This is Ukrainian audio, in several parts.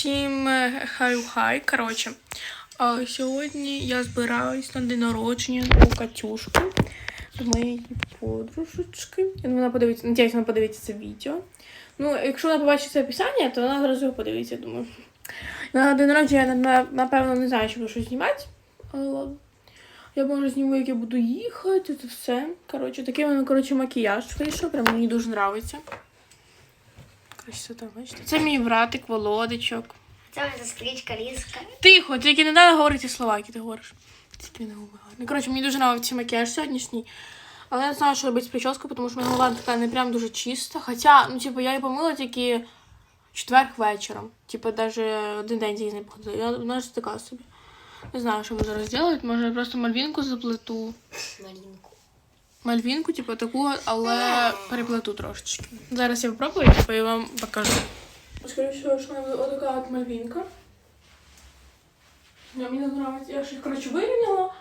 Всім хай-хай. Коротше, а, сьогодні я збираюсь на день народження у Катюшки, до моєї подружечки. Вона подивиться, надіюсь, вона подивиться це відео. Ну, якщо вона побачить це описання, то вона одразу його подивиться, я думаю. На день народження я напевно не знаю, чи буду знімати. Але. Я може зніму, як я буду їхати, це все. Коротше, такий мене, коротше, макіяж вийшов, прям мені дуже подобається. Красота, бачите? Це мій братик Володичок. Це моя сестричка Лізка. Тихо, тільки не треба говорити слова, які ти говориш. Це тобі не губи гарні. Коротше, мені дуже подобається макіяж сьогоднішній. Але я не знаю, що робити з прическою, тому що моя голова така не прям дуже чиста. Хоча, ну, типу, я її помила тільки в четвер вечором. Типу, навіть один день з не походила. Я вона ж така собі. Не знаю, що ми зараз робити. Може, я просто мальвінку заплету. Малінку. Мальвінку, типу, таку, але переплету трошечки. Зараз я попробую, типу, і вам покажу. Скоріше всього, що вона буде отака от мальвінка. Я мені не подобається. Я ж їх, коротше, вирівняла,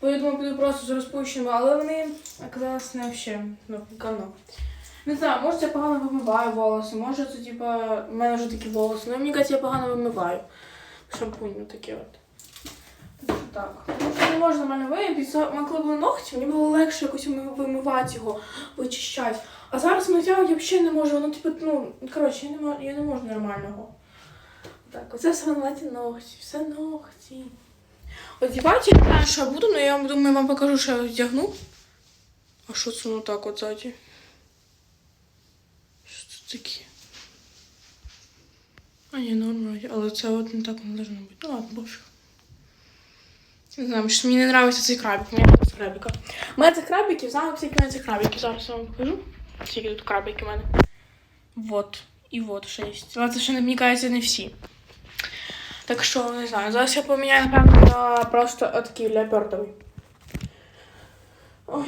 бо я думала, буду просто з розпущеними, але вони оказалось не взагалі, ну, говно. Не знаю, може я погано вимиваю волоси, може це, типа, в мене вже такі волоси. Ну, мені кажуть, я погано вимиваю. Шампунь ну, такі от. Так що. Не можна нормально виявити. Коли були ногті, мені було легше якось вимивати його, вичищати. А зараз витягувати я взагалі не можу. Воно, типу, ну, коротше, я не можу, я не можу нормального. Так, оце все вимивати ногті, все ногті. Одівати я не знаю, що я буду, але я думаю, вам покажу, що я одягну. А що це ну так от ззаді? Що це таке? А ні, нормально, але це от не так не должно бути. Ну ладно, боже. Не знаю, що мені не подобається цей крабик. Мені подобається крабика. У мене цих крабиків, знаю, скільки мене цих крабиків. Зараз я вам покажу. Скільки тут крабики в мене. Вот. І вот шість. Але це ще не мені не всі. Так що, не знаю. Зараз я поміняю, напевно, на просто такий леопардовий. Ой.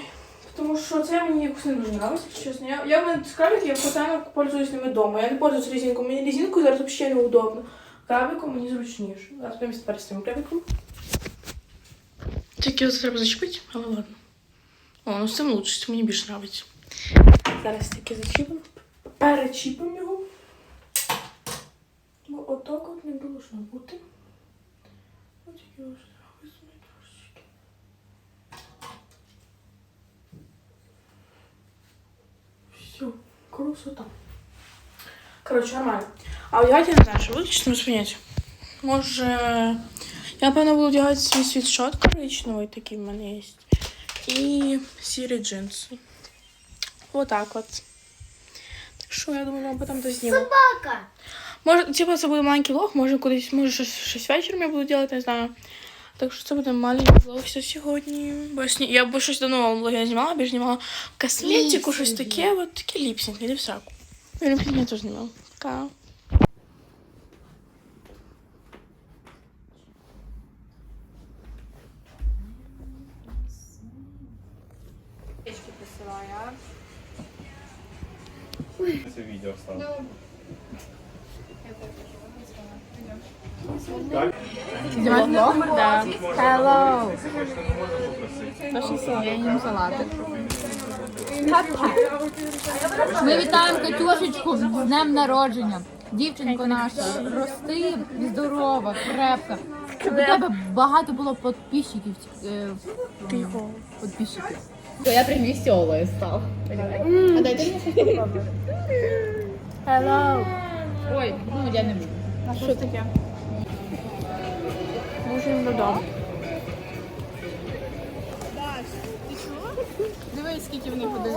Тому що це мені якось не дуже подобається, чесно. Я, я в мене з крабиків, я постійно пользуюсь ними вдома. Я не пользуюсь резинкою. Мені резинкою зараз взагалі неудобно. Крабиком мені зручніше. Зараз прямо з цим крабиком. Тільки ось треба зачепити, але ладно. О, ну з цим лучше, це мені більше подобається. Зараз тільки зачіпимо. Перечіпимо його. Бо отак от не должно бути. Ось тільки трошечки. Все, красота. Короче, нормально. А я не знаю, що чесно розпиняти. Може, я, напевно, буду одягати свій світшот коричневий, такий в мене є. І сірі джинси. Отак от. Так що, я думаю, вам потім дозніму. Собака. Може, типу, це буде маленький влог, може кудись, може щось, щось вечором я буду робити, не знаю. Так що це буде маленький влог все сьогодні. Бо я, сні... я б щось давно влоги не знімала, бо я знімала косметику, щось таке, от таке ліпсинг, не всяку. Я я теж знімала. Така. Це відео стало. Hello. Я їм салатик. Ми вітаємо Катюшечку з днем народження. Дівчинко наша, рости здорова, крепка. Щоб у тебе багато було підписчиків. е, Тихо. підписчиків. Я прям веселая стал. А дайте мне что-то попробовать. Hello. Ой, ну я не буду. Що таке? Можемо додому. Дивись, скільки в них буде